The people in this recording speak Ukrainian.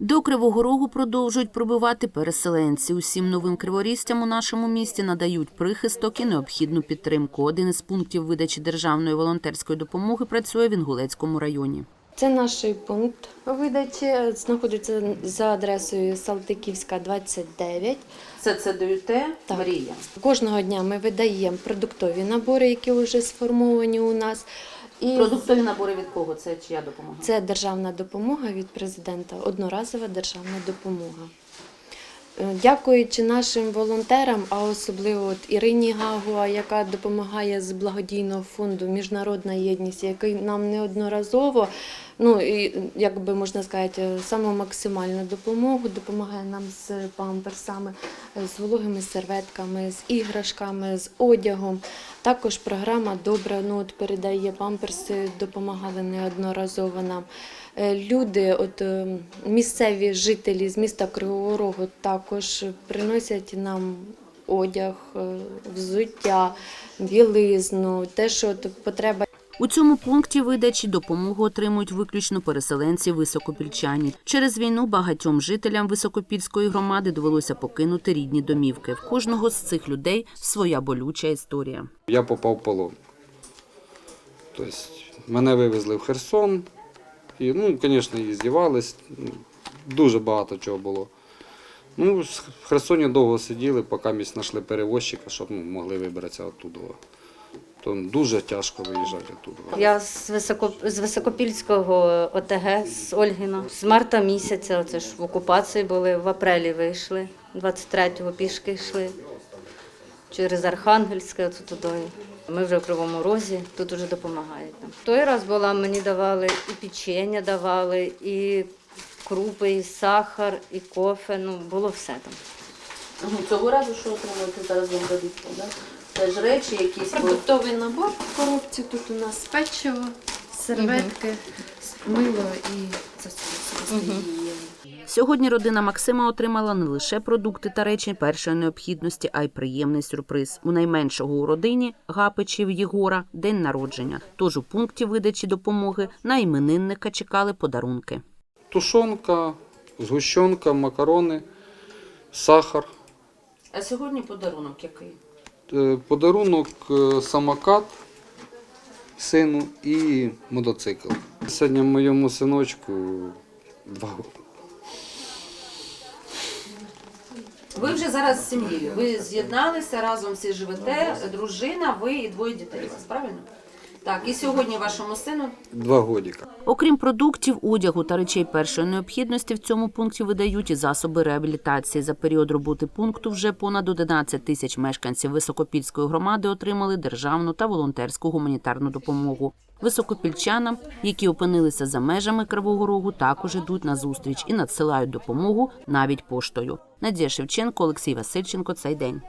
До Кривого Рогу продовжують пробивати переселенці. Усім новим криворізцям у нашому місті надають прихисток і необхідну підтримку. Один із пунктів видачі державної волонтерської допомоги працює в Інгулецькому районі. Це наш пункт видачі. Знаходиться за адресою Салтиківська, 29. Це це даєте Так. Кожного дня ми видаємо продуктові набори, які вже сформовані у нас. І Продуктові набори від кого? Це чия допомога? це державна допомога від президента, одноразова державна допомога. Е, Дякуючи нашим волонтерам, а особливо от Ірині Гагуа, яка допомагає з благодійного фонду Міжнародна єдність, який нам неодноразово, ну і як би можна сказати, саму максимальну допомогу допомагає нам з памперсами, з вологими серветками, з іграшками, з одягом. Також програма Добра ну, передає памперси, допомагали неодноразово нам. Е, Люди, от е, місцеві жителі з міста Кривого Рогу також приносять нам одяг, е, взуття, білизну, те, що от потреба У цьому пункті видачі допомогу отримують виключно переселенці високопільчані. Через війну багатьом жителям високопільської громади довелося покинути рідні домівки. В кожного з цих людей своя болюча історія. Я попав в полон. Тобто мене вивезли в Херсон. І, ну, звісно, і здівались. Дуже багато чого було. Ну, в Херсоні довго сиділи, поки ми знайшли перевозчика, щоб ну, могли вибратися оттуда. То дуже тяжко виїжджати оттуда. Я з, Високо, з Високопільського ОТГ, з Ольгіна. З марта місяця, це ж в окупації були, в апрелі вийшли, 23-го пішки йшли через Архангельське, туди. Ми вже в Кривому Розі, тут вже допомагають нам. Той раз була, мені давали і печення давали, і крупи, і сахар, і кофе, ну було все там. Цього разу що отримуєте зараз вам дадуть? Це ж речі якісь. продуктовий набор в коробці. Тут у нас печиво, серветки, мило і це все Сьогодні родина Максима отримала не лише продукти та речі першої необхідності, а й приємний сюрприз. У найменшого у родині Гапичів Єгора день народження. Тож у пункті видачі допомоги на іменинника чекали подарунки. Тушонка, згущенка, макарони, сахар. А сьогодні подарунок який? Е, Подарунок е, самокат сину і мотоцикл. Сьогодні моєму синочку два роки. Ви вже зараз з сім'єю. Ви з'єдналися разом всі живете, дружина, ви і двоє дітей. У вас правильно? Так, і сьогодні вашому сину Два годіка. Окрім продуктів, одягу та речей першої необхідності, в цьому пункті видають і засоби реабілітації. За період роботи пункту вже понад 11 тисяч мешканців Високопільської громади отримали державну та волонтерську гуманітарну допомогу. Високопільчанам, які опинилися за межами Кривого Рогу, також ідуть на зустріч і надсилають допомогу навіть поштою. Надія Шевченко, Олексій Васильченко. Цей день.